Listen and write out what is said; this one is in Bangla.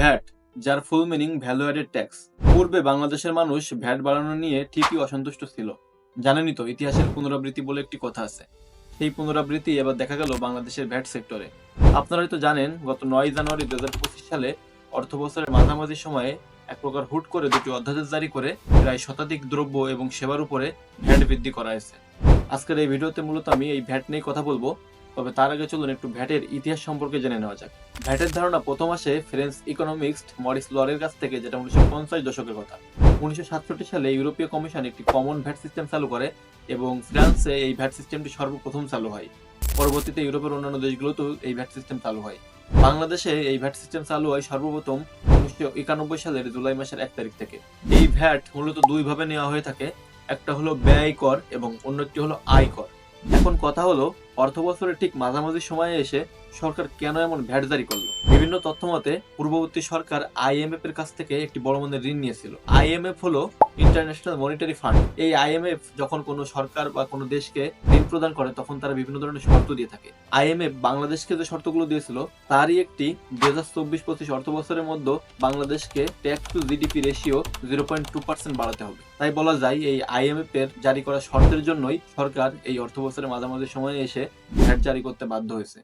ভ্যাট, যার full meaning value added tax পূর্বে বাংলাদেশের মানুষ ভ্যাট বাড়ানো নিয়ে ঠিকই অসন্তুষ্ট ছিল। জানেনই তো, ইতিহাসের পুনরাবৃত্তি বলে একটি কথা আছে। সেই পুনরাবৃত্তি এবার দেখা গেল বাংলাদেশের ভ্যাট সেক্টরে। আপনারা হয়তো জানেন, গত নয় জানুয়ারি দু হাজার পঁচিশ সালে অর্থ বছরের মাঝামাঝি সময়ে এক প্রকার হুট করে দুটি অধ্যাদেশ জারি করে প্রায় শতাধিক দ্রব্য এবং সেবার উপরে ভ্যাট বৃদ্ধি করা হয়েছে। আজকের এই ভিডিওতে মূলত আমি এই ভ্যাট নিয়ে কথা বলব। তবে তার আগে চলুন একটু ভ্যাটের ইতিহাস সম্পর্কে জেনে নেওয়া যাক। ভ্যাটের ধারণা প্রথম আসে ফ্রেঞ্চ ইকোনমিক্সট মরিস লরের কাছ থেকে, যেটা উনিশশো পঞ্চাশ দশকের কথা। উনিশশো সাতষট্টি সালে ইউরোপীয় কমিশন একটি কমন ভ্যাট সিস্টেম চালু করে এবং ফ্রান্সে এই ভ্যাট সিস্টেমটি সর্বপ্রথম চালু হয়। পরবর্তীতে ইউরোপের অন্যান্য দেশগুলোতেও এই ভ্যাট সিস্টেম চালু হয়। বাংলাদেশে এই ভ্যাট সিস্টেম চালু হয় সর্বপ্রথম উনিশশো একানব্বই সালের জুলাই মাসের এক তারিখ থেকে। এই ভ্যাট মূলত দুই ভাবে নেওয়া হয়ে থাকে, একটা হলো ব্যয় কর এবং অন্যটি হলো আয় কর। এখন কথা হলো, অর্থ বছরের ঠিক মাঝামাঝি সময়ে এসে সরকার কেন এমন ভ্যাট জারি করল? বিভিন্ন তথ্য মতে পূর্ববর্তী সরকার আইএমএফ এর কাছ থেকে একটি বড় মনের ঋণ নিয়েছিল। আইএমএফ হলো ইন্টারন্যাশনাল মনিটারি ফান্ড এই আইএমএফ যখন কোনো সরকার বা কোনো দেশকে প্রদান করে, তখন তারা বিভিন্ন ধরনের শর্ত দিয়ে থাকে। আইএমএফ বাংলাদেশকে যে শর্তগুলো দিয়েছিল, তারই একটি দুই হাজার চব্বিশ পঁচিশ অর্থ বছরের মধ্যে বাংলাদেশকে tax to GDP ratio zero point two percent বাড়াতে হবে। তাই বলা যায়, এই আইএমএফ এর জারি করা শর্তের জন্যই সরকার এই অর্থ বছরের মাঝামাঝি সময়ে এসে ভ্যাট জারি করতে বাধ্য হয়েছে।